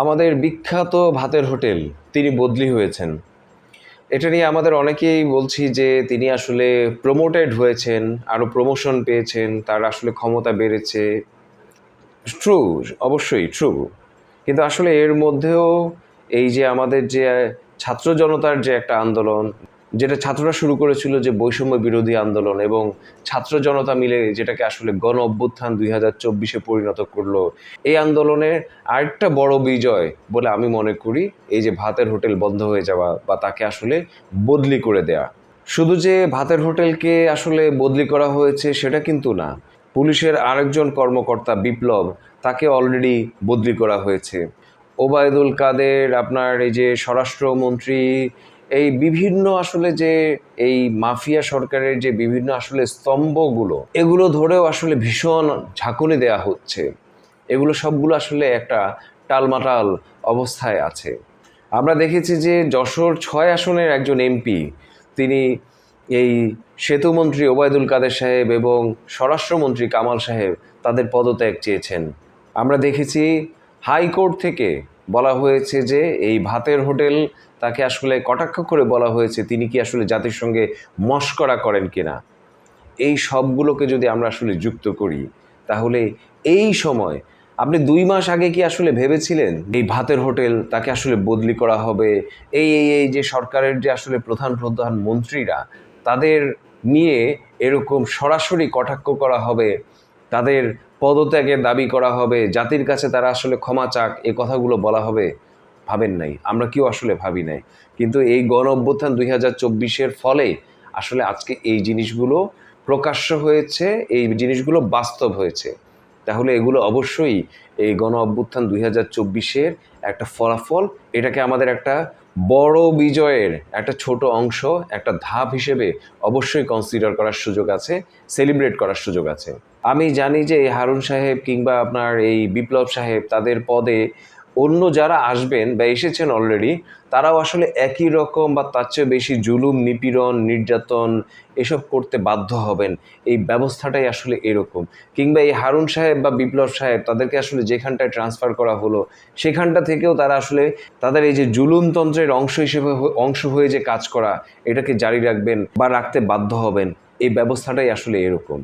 আমাদের বিখ্যাত ভাতের হোটেল, তিনি বদলি হয়েছেন। এটা নিয়ে আমাদের অনেকেই বলছি যে তিনি আসলে প্রমোটেড হয়েছেন আরও প্রমোশন পেয়েছেন, তার আসলে ক্ষমতা বেড়েছে। ট্রু অবশ্যই ট্রু কিন্তু আসলে এর মধ্যেও এই যে আমাদের যে ছাত্র জনতার যে একটা আন্দোলন যেটা ছাত্ররা শুরু করেছিল যে বৈষম্য বিরোধী আন্দোলন এবং ছাত্র জনতা মিলে যেটাকে আসলে গণ অভ্যুত্থান দুই হাজার চব্বিশে পরিণত করল, এই আন্দোলনের আরেকটা বড় বিজয় বলে আমি মনে করি, এই যে ভাতের হোটেল বন্ধ হয়ে যাওয়া বা তাকে আসলে বদলি করে দেয়া। শুধু যে ভাতের হোটেলকে আসলে বদলি করা হয়েছে সেটা কিন্তু না। পুলিশের আরেকজন কর্মকর্তা বিপ্লব তাকে অলরেডি বদলি করা হয়েছে। ওবায়দুল কাদের, আপনার এই যে স্বরাষ্ট্রমন্ত্রী এই বিভিন্ন আসলে যে এই মাফিয়া সরকারের যে বিভিন্ন আসলে স্তম্ভগুলো, এগুলো ধরেও আসলে ভীষণ ঝাঁকুনি দেয়া হচ্ছে। এগুলো সবগুলো আসলে একটা টালমাটাল অবস্থায় আছে। আমরা দেখেছি যে যশোর ছয় আসনের একজন এমপি, তিনি এই সেতুমন্ত্রী ওবায়দুল কাদের সাহেব এবং স্বরাষ্ট্রমন্ত্রী কামাল সাহেব তাদের পদত্যাগ চেয়েছেন। আমরা দেখেছি হাইকোর্ট থেকে বলা হয়েছে যে এই ভাতের হোটেল তাকে আসলে কটাক্ষ করে বলা হয়েছে, তিনি কি আসলে জাতির সঙ্গে মস্করা করেন কিনা? এই সবগুলোকে যদি আমরা আসলে যুক্ত করি, তাহলে এই সময় আপনি দুই মাস আগে কি আসলে ভেবেছিলেন এই ভাতের হোটেল তাকে আসলে বদলি করা হবে? এই এই এই যে সরকারের যে আসলে প্রধান প্রধান মন্ত্রীরা, তাদের নিয়ে এরকম সরাসরি কটাক্ষ করা হবে? তাদের পদত্যাগের দাবি করা হবে, জাতির কাছে তারা আসলে ক্ষমা চাক এই কথাগুলো বলা হবে, ভাবেন নাই। আমরা কেউ আসলে ভাবি নাই। কিন্তু এই গণ অভ্যুত্থান দুই হাজার চব্বিশের ফলে আসলে আজকে এই জিনিসগুলো প্রকাশ্য হয়েছে, এই জিনিসগুলো বাস্তব হয়েছে। তাহলে এগুলো অবশ্যই এই গণ অভ্যুত্থান দুই হাজার চব্বিশের একটা ফলাফল, এটাকে আমাদের একটা বড় বিজয়ের একটা ছোট অংশ, একটা ধাপ হিসেবে অবশ্যই কনসিডার করার সুযোগ আছে সেলিব্রেট করার সুযোগ আছে। আমি জানি যে হারুন সাহেব কিংবা আপনার এই বিপ্লব সাহেব তাদের পদে অন্য যারা আসবেন বা এসেছেন অলরেডি তারাও আসলে একই রকম বা তার চেয়ে বেশি জুলুম, নিপীড়ন, নির্যাতন এসব করতে বাধ্য হবেন। এই ব্যবস্থাটাই আসলে এরকম। কিংবা এই হারুন সাহেব বা বিপ্লব সাহেব, তাদেরকে আসলে যেখানটায় ট্রান্সফার করা হলো, সেখানটা থেকেও তারা আসলে তাদের এই যে জুলুমতন্ত্রের অংশ হিসেবে অংশ হয়ে যে কাজ করা, এটাকে জারি রাখবেন বা রাখতে বাধ্য হবেন, এই ব্যবস্থাটাই আসলে এরকম।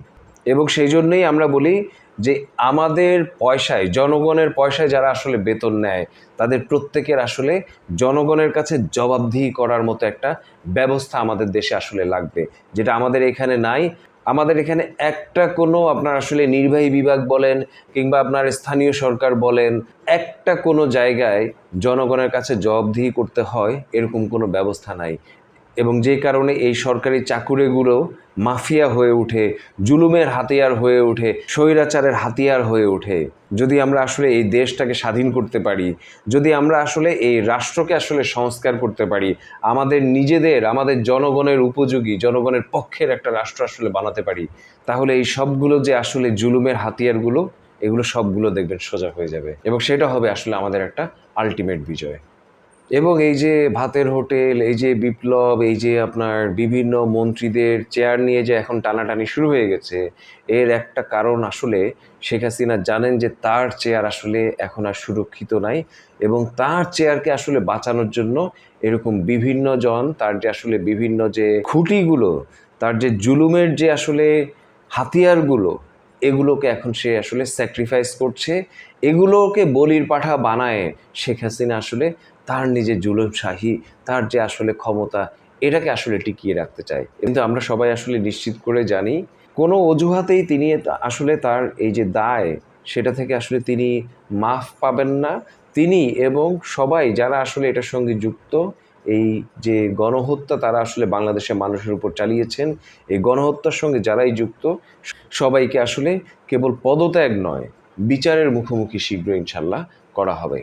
এবং সেই জন্যই আমরা বলি যে আমাদের পয়সায়, জনগণের পয়সায় যারা আসলে বেতন নেয়, তাদের প্রত্যেকের আসলে জনগণের কাছে জবাবদিহি করার মতো একটা ব্যবস্থা আমাদের দেশে আসলে লাগবে। যেটা আমাদের এখানে নাই। আমাদের এখানে একটা কোনো আপনার আসলে নির্বাহী বিভাগ বলেন কিংবা আপনার স্থানীয় সরকার বলেন, একটা কোনো জায়গায় জনগণের কাছে জবাবদিহি করতে হয়, এরকম কোনো ব্যবস্থা নাই। এবং যে কারণে এই সরকারি চাকুরিগুলো মাফিয়া হয়ে ওঠে, জুলুমের হাতিয়ার হয়ে ওঠে, স্বৈরাচারের হাতিয়ার হয়ে ওঠে। যদি আমরা আসলে এই দেশটাকে স্বাধীন করতে পারি, যদি আমরা আসলে এই রাষ্ট্রকে আসলে সংস্কার করতে পারি, আমাদের নিজেদের, আমাদের জনগণের উপযোগী, জনগণের পক্ষের একটা রাষ্ট্র আসলে বানাতে পারি, তাহলে এই সবগুলো যে আসলে জুলুমের হাতিয়ারগুলো, এগুলো সবগুলো দেখবেন সোজা হয়ে যাবে এবং সেটা হবে আসলে আমাদের একটা আলটিমেট বিজয়। এবং এই যে ভাতের হোটেল, এই যে বিপ্লব, এই যে আপনার বিভিন্ন মন্ত্রীদের চেয়ার নিয়ে যে এখন টানাটানি শুরু হয়ে গেছে, এর একটা কারণ আসলে শেখ হাসিনা জানেন যে তার চেয়ার আসলে এখন আর সুরক্ষিত নাই এবং তার চেয়ারকে আসলে বাঁচানোর জন্য এরকম বিভিন্ন জন, তার যে আসলে বিভিন্ন যে খুঁটিগুলো, তার যে জুলুমের যে আসলে হাতিয়ারগুলো, এগুলোকে এখন সে আসলে স্যাক্রিফাইস করছে। এগুলোকে বলির পাঠা বানায় শেখ হাসিনা আসলে তার নিজের জুলুমশাহী তার যে আসলে ক্ষমতা, এটাকে আসলে টিকিয়ে রাখতে চায়। কিন্তু আমরা সবাই আসলে নিশ্চিত করে জানি, কোনো অজুহাতেই তিনি আসলে তার এই যে দায়, সেটা থেকে আসলে তিনি মাফ পাবেন না। তিনি এবং সবাই যারা আসলে এটার সঙ্গে যুক্ত, এই যে গণহত্যা তারা আসলে বাংলাদেশের মানুষের উপর চালিয়েছেন, এই গণহত্যার সঙ্গে যারাই যুক্ত, সবাইকে আসলে কেবল পদত্যাগ নয়, বিচারের মুখোমুখি শীঘ্র ইনশাল্লাহ করা হবে।